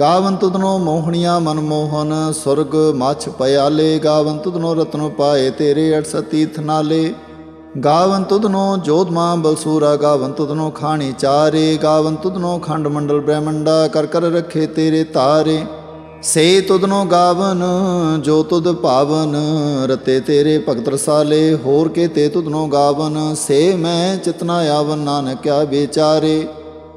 ਗਾਵਨ ਤੁਧਨੋ ਮੋਹਣੀਆਂ ਮਨਮੋਹਨ ਸੁਰਗ ਮਛ ਪਿਆਲੇ ਗਾਵਨ ਤੁਧਨੋ ਰਤਨੋ ਪਾਏ ਤੇਰੇ 68 ਤੀਰਥ ਨਾਲੇ ਗਾਵਨ ਤੁਧਨੋ ਜੋਧਮਾ ਬਲਸੂਰਾ ਗਾਵਨ ਤੁਧਨੋ ਖਾਣੀ ਚਾਰੇ ਗਾਵਨ ਤੁਧਨੋ ਖੰਡ ਮੰਡਲ ਬ੍ਰਹਮੰਡਾ, ਕਰ ਕਰ ਰੱਖੇ ਤੇਰੇ ਤਾਰੇ। ਸੇ ਤੁਧਨੋ ਗਾਵਨ, ਜੋ ਤੁਧ ਭਾਵਨ, ਰਤੇ ਤੇਰੇ ਭਗਤ ਰਸਾਲੇ, ਹੋਰ ਕੇ ਤੇ ਤੁਦਨੋ ਗਾਵਨ। ਸੇ ਮੈਂ ਚਿਤਨਾ ਆਵਨ, ਨਾਨਕਿਆ ਵਿਚਾਰੇ।